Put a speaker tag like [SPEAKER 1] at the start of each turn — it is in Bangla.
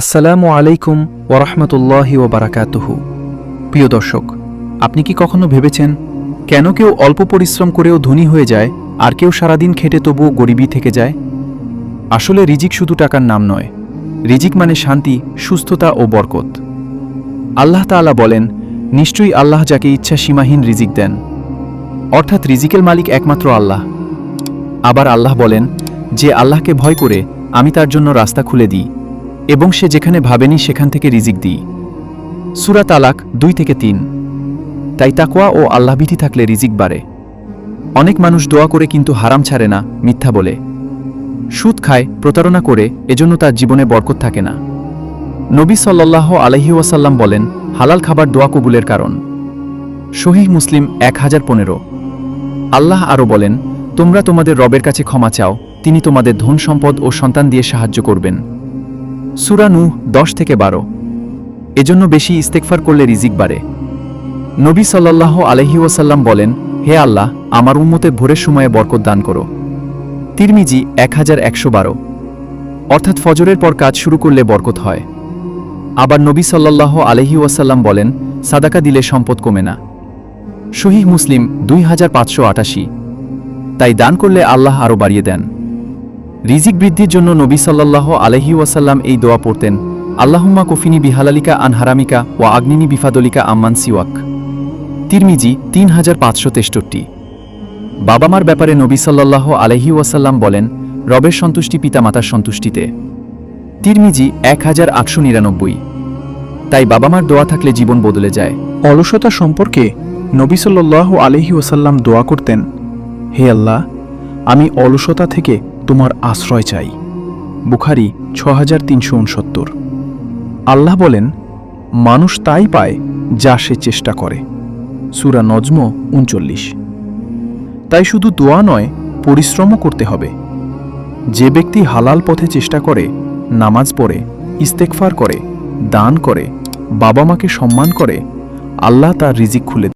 [SPEAKER 1] আসসালামু আলাইকুম ওরহমতুল্লাহি ও বারাকাতুহু প্রিয় দর্শক, আপনি কি কখনো ভেবেছেন, কেন কেউ অল্প পরিশ্রম করেও ধনী হয়ে যায়, আর কেউ সারাদিন খেটে তবুও গরিবই থেকে যায়? আসলে রিজিক শুধু টাকার নাম নয়, রিজিক মানে শান্তি, সুস্থতা ও বরকত। আল্লাহ তাআলা বলেন, নিশ্চয়ই আল্লাহ যাকে ইচ্ছা সীমাহীন রিজিক দেন। অর্থাৎ রিজিকের মালিক একমাত্র আল্লাহ। আবার আল্লাহ বলেন, যে আল্লাহকে ভয় করে, আমি তার জন্য রাস্তা খুলে দিই। এবং সে যেখানে ভাবেনি সেখান থেকে রিজিক দিই। সুরা তালাক দুই থেকে তিন। তাই তাকোয়া ও আল্লাহবিধি থাকলে রিজিক বাড়ে। অনেক মানুষ দোয়া করে কিন্তু হারাম ছাড়ে না, মিথ্যা বলে। সুদ খায়, প্রতারণা করে, এজন্য তার জীবনে বরকত থাকে না। নবী সাল্লাহ ওয়াসাল্লাম বলেন, হালাল খাবার দোয়া কবুলের কারণ। শহীদ মুসলিম এক হাজার পনেরো। আল্লাহ আরও বলেন, তোমরা তোমাদের রবের কাছে ক্ষমা চাও, তিনি তোমাদের ধন সম্পদ ও সন্তান দিয়ে সাহায্য করবেন। সুরানু দশ থেকে বারো। এজন্য বেশি ইস্তেকফার করলে রিজিক বাড়ে। নবী সাল্লাহ আলহি ওয়াসাল্লাম বলেন, হে আল্লাহ, আমার উম্মতে ভোরের সময়ে বরকত দান করো। তিরমিজি এক হাজার একশো বারো। অর্থাৎ ফজরের পর কাজ শুরু করলে বরকত হয়। আবার নবী সাল্লাহ আলহি ওয়াসাল্লাম বলেন, সাদাকা দিলে সম্পদ কমে না। শহীদ মুসলিম দুই হাজার পাঁচশো আটাশি। তাই দান করলে আল্লাহ আরও বাড়িয়ে দেন। রিজিক বৃদ্ধির জন্য নবী সাল্লাহ আলহি ওয়াসাল্লাম এই দোয়া পড়তেন, আল্লাহুম্মা কফিনি বিহালালিকা আন হারামিকা ও আগ্নিনী বিফাদলিকা আম্মান সিওয়াক। তিরমিজি তিন হাজার পাঁচশো তেষট্টি। বাবা মার ব্যাপারে নবী সাল্লাহ আলহি ওয়াসাল্লাম বলেন, রবের সন্তুষ্টি পিতামাতার সন্তুষ্টিতে। তিরমিজি এক হাজার আটশো নিরানব্বই। তাই বাবা মার দোয়া থাকলে জীবন বদলে যায়।
[SPEAKER 2] অলসতা সম্পর্কে নবী সাল্লাহ আলহি ওসাল্লাম দোয়া করতেন, হে আল্লাহ, আমি অলসতা থেকে তোমার আশ্রয় চাই। বুখারি ছ হাজার তিনশো উনসত্তর। আল্লাহ বলেন, মানুষ তাই পায় যা সে চেষ্টা করে। সুরা নজম উনচল্লিশ। তাই শুধু দোয়া নয়, পরিশ্রমও করতে হবে। যে ব্যক্তি হালাল পথে চেষ্টা করে, নামাজ পড়ে ইস্তেকফার করে, দান করে বাবা মাকে সম্মান করে, আল্লাহ তার রিজিক খুলে